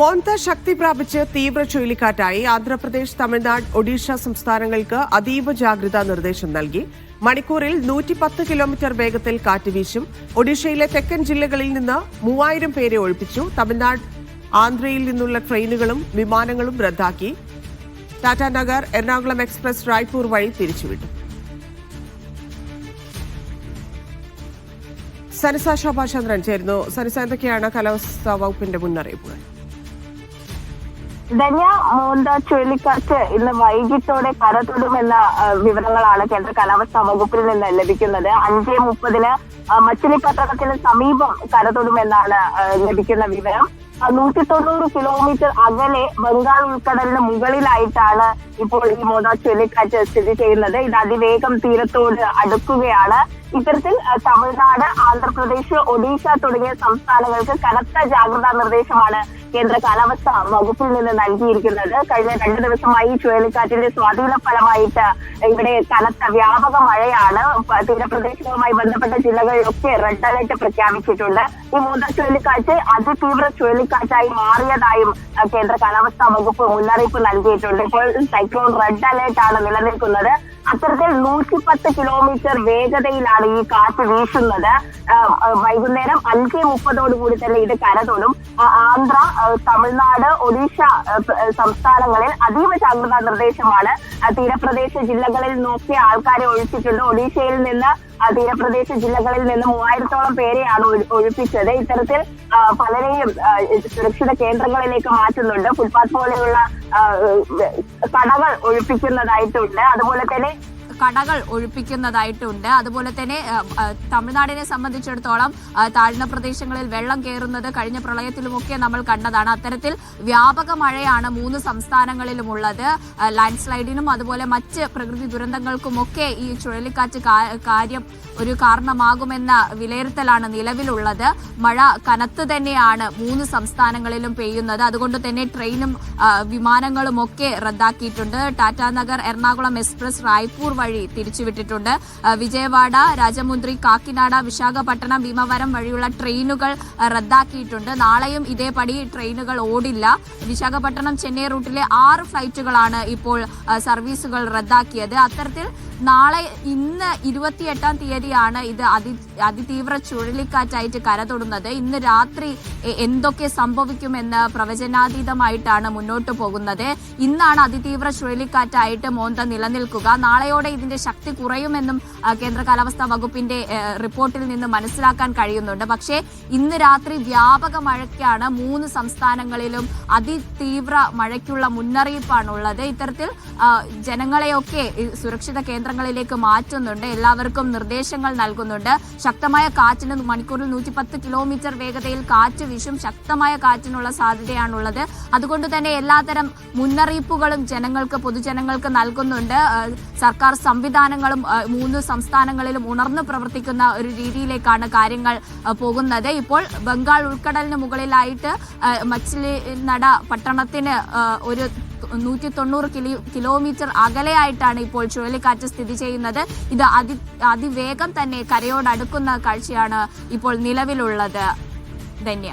മോന്ത ശക്തി പ്രാപിച്ച് തീവ്ര ചുഴലിക്കാറ്റായി ആന്ധ്രാപ്രദേശ് തമിഴ്നാട് ഒഡീഷ സംസ്ഥാനങ്ങൾക്ക് അതീവ ജാഗ്രതാ നിർദ്ദേശം നൽകി. മണിക്കൂറിൽ നൂറ്റി പത്ത് കിലോമീറ്റർ വേഗത്തിൽ കാറ്റ് വീശും. ഒഡീഷയിലെ തെക്കൻ ജില്ലകളിൽ നിന്ന് മൂവായിരം പേരെ ഒഴിപ്പിച്ചു. തമിഴ്നാട് ആന്ധ്രയിൽ നിന്നുള്ള ട്രെയിനുകളും വിമാനങ്ങളും റദ്ദാക്കി. ടാറ്റാനഗർ എറണാകുളം എക്സ്പ്രസ് റായ്പൂർ വഴി തിരിച്ചുവിട്ടു. സനിസ ശോഭാചന്ദ്രൻ ചേരുന്നു. സനിസ എന്തൊക്കെയാണ് കാലാവസ്ഥാ വകുപ്പിന്റെ മുന്നറിയിപ്പുകൾ? ധന്യ മോന്ത ചുഴലിക്കാറ്റ് ഇന്ന് വൈകിട്ടോടെ കരതൊടുമെന്ന വിവരങ്ങളാണ് കേന്ദ്ര കാലാവസ്ഥാ വകുപ്പിൽ നിന്ന് ലഭിക്കുന്നത്. അഞ്ചേ മുപ്പതിന് ആ, മച്ചിലിപ്പട്ടണത്തിന് സമീപം കരതൊടുമെന്നാണ് ലഭിക്കുന്ന വിവരം. നൂറ്റി തൊണ്ണൂറ് കിലോമീറ്റർ അകലെ ബംഗാൾ ഉൾക്കടലിന് മുകളിലായിട്ടാണ് ഇപ്പോൾ ഈ മോന്ത ചുഴലിക്കാറ്റ് സ്ഥിതി ചെയ്യുന്നത്. ഇത് അതിവേഗം തീരത്തോട് അടുക്കുകയാണ്. ഇത്തരത്തിൽ തമിഴ്നാട് ആന്ധ്രാപ്രദേശ് ഒഡീഷ തുടങ്ങിയ സംസ്ഥാനങ്ങൾക്ക് കനത്ത ജാഗ്രതാ നിർദ്ദേശമാണ് കേന്ദ്ര കാലാവസ്ഥാ വകുപ്പിൽ നിന്ന് നൽകിയിരിക്കുന്നത് കഴിഞ്ഞ രണ്ടു ദിവസമായി ചുഴലിക്കാറ്റിന്റെ സ്വാധീന ഫലമായിട്ട് ഇവിടെ കനത്ത വ്യാപക മഴയാണ് തീരപ്രദേശങ്ങളുമായി ബന്ധപ്പെട്ട ജില്ലകളിലൊക്കെ റെഡ് അലർട്ട് പ്രഖ്യാപിച്ചിട്ടുണ്ട്. ഈ മൂന്ന് ചുഴലിക്കാറ്റ് അതിതീവ്ര ചുഴലിക്കാറ്റായി മാറിയതായും കേന്ദ്ര കാലാവസ്ഥാ വകുപ്പ് മുന്നറിയിപ്പ് നൽകിയിട്ടുണ്ട്. ഇപ്പോൾ സൈക്ലോൺ റെഡ് അലേർട്ട് ആണ് നിലനിൽക്കുന്നത്. അത്തരത്തിൽ നൂറ്റിപ്പത്ത് കിലോമീറ്റർ വേഗതയിലാണ് ഈ കാറ്റ് വീശുന്നത്. വൈകുന്നേരം അഞ്ച് മുപ്പതോടു കൂടി തന്നെ ഇത് കരതൊടും. ആന്ധ്ര തമിഴ്നാട് ഒഡീഷ സംസ്ഥാനങ്ങളിൽ അതീവ ജാഗ്രതാ നിർദ്ദേശമാണ്. തീരപ്രദേശ ജില്ലകളിൽ നോക്കിയ ആൾക്കാരെ ഒഴിച്ചിട്ടുണ്ട്. ഒഡീഷയിൽ നിന്ന് തീരപ്രദേശ ജില്ലകളിൽ നിന്ന് മൂവായിരത്തോളം പേരെയാണ് ഒഴി- ഒഴിപ്പിച്ചത്. ഇത്തരത്തിൽ പലരെയും സുരക്ഷിത കേന്ദ്രങ്ങളിലേക്ക് മാറ്റുന്നുണ്ട്. ഫുട്പാത്ത് പോലെയുള്ള കടകൾ ഒഴിപ്പിക്കുന്നതായിട്ടുണ്ട്. അതുപോലെ തന്നെ കടകൾ ഒഴിപ്പിക്കുന്നതായിട്ടുണ്ട്. അതുപോലെ തന്നെ തമിഴ്നാടിനെ സംബന്ധിച്ചിടത്തോളം താഴ്ന്ന പ്രദേശങ്ങളിൽ വെള്ളം കയറുന്നത് കഴിഞ്ഞ പ്രളയത്തിലുമൊക്കെ നമ്മൾ കണ്ടതാണ്. അത്തരത്തിൽ വ്യാപക മഴയാണ് മൂന്ന് സംസ്ഥാനങ്ങളിലും ഉള്ളത് ലാൻഡ് സ്ലൈഡിനും അതുപോലെ മറ്റ് പ്രകൃതി ദുരന്തങ്ങൾക്കുമൊക്കെ ഈ ചുഴലിക്കാറ്റ് കാര്യം ഒരു കാരണമാകുമെന്ന വിലയിരുത്തലാണ് നിലവിലുള്ളത്. മഴ കനത്ത് തന്നെയാണ് മൂന്ന് സംസ്ഥാനങ്ങളിലും പെയ്യുന്നത്. അതുകൊണ്ട് തന്നെ ട്രെയിനും വിമാനങ്ങളും ഒക്കെ റദ്ദാക്കിയിട്ടുണ്ട്. ടാറ്റാനഗർ എറണാകുളം എക്സ്പ്രസ് റായ്പൂർ വഴി തിരിച്ചുവിട്ടിട്ടുണ്ട്. ആ, വിജയവാഡ രാജമുന്ദ്രി കാക്കിനാട വിശാഖപട്ടണം ഭീമവരം വഴിയുള്ള ട്രെയിനുകൾ റദ്ദാക്കിയിട്ടുണ്ട്. നാളെയും ഇതേപടി ട്രെയിനുകൾ ഓടില്ല. വിശാഖപട്ടണം ചെന്നൈ റൂട്ടിലെ ആറ് ഫ്ലൈറ്റുകളാണ് ഇപ്പോൾ സർവീസുകൾ റദ്ദാക്കിയത്. അത്തരത്തിൽ നാളെ ഇന്ന് ഇരുപത്തിയെട്ടാം തീയതിയാണ് ഇത് അതി അതിതീവ്ര ചുഴലിക്കാറ്റായിട്ട് കരതൊടുന്നത് ഇന്ന് രാത്രി എന്തൊക്കെ സംഭവിക്കുമെന്ന് പ്രവചനാതീതമായിട്ടാണ് മുന്നോട്ട് പോകുന്നത്. ഇന്നാണ് അതിതീവ്ര ചുഴലിക്കാറ്റായിട്ട് മോന്ത നിലനിൽക്കുക. നാളെയോടെ ഇതിന്റെ ശക്തി കുറയുമെന്നും കേന്ദ്ര കാലാവസ്ഥാ വകുപ്പിന്റെ റിപ്പോർട്ടിൽ നിന്ന് മനസ്സിലാക്കാൻ കഴിയുന്നുണ്ട്. പക്ഷേ ഇന്ന് രാത്രി വ്യാപക മഴയ്ക്കാണ് മൂന്ന് സംസ്ഥാനങ്ങളിലും അതിതീവ്ര മഴയ്ക്കുള്ള മുന്നറിയിപ്പാണുള്ളത്. ഇത്തരത്തിൽ ജനങ്ങളെയൊക്കെ സുരക്ഷിത സുരക്ഷിത കേന്ദ്രങ്ങളിലേക്ക് മാറ്റുന്നുണ്ട്. എല്ലാവർക്കും നിർദ്ദേശങ്ങൾ നൽകുന്നുണ്ട്. ശക്തമായ കാറ്റിന് മണിക്കൂറിൽ നൂറ്റി പത്ത് കിലോമീറ്റർ വേഗതയിൽ കാറ്റ് വീശും ശക്തമായ കാറ്റിനുള്ള സാധ്യതയാണുള്ളത്. അതുകൊണ്ട് തന്നെ എല്ലാത്തരം മുന്നറിയിപ്പുകളും ജനങ്ങൾക്ക് പൊതുജനങ്ങൾക്ക് നൽകുന്നുണ്ട്. സർക്കാർ സംവിധാനങ്ങളും മൂന്ന് സംസ്ഥാനങ്ങളിലും ഉണർന്നു പ്രവർത്തിക്കുന്ന ഒരു രീതിയിലേക്കാണ് കാര്യങ്ങൾ പോകുന്നത്. ഇപ്പോൾ ബംഗാൾ ഉൾക്കടലിന് മുകളിലായിട്ട് മച്ചിലി നട പട്ടണത്തിന് ഒരു നൂറ്റി തൊണ്ണൂറ് കിലോ കിലോമീറ്റർ അകലെയായിട്ടാണ് ഇപ്പോൾ ചുഴലിക്കാറ്റ് സ്ഥിതി ചെയ്യുന്നത്. ഇത് അതി അതിവേഗം തന്നെ കരയോടടുക്കുന്ന കാഴ്ചയാണ് ഇപ്പോൾ നിലവിലുള്ളത്. ധന്യ.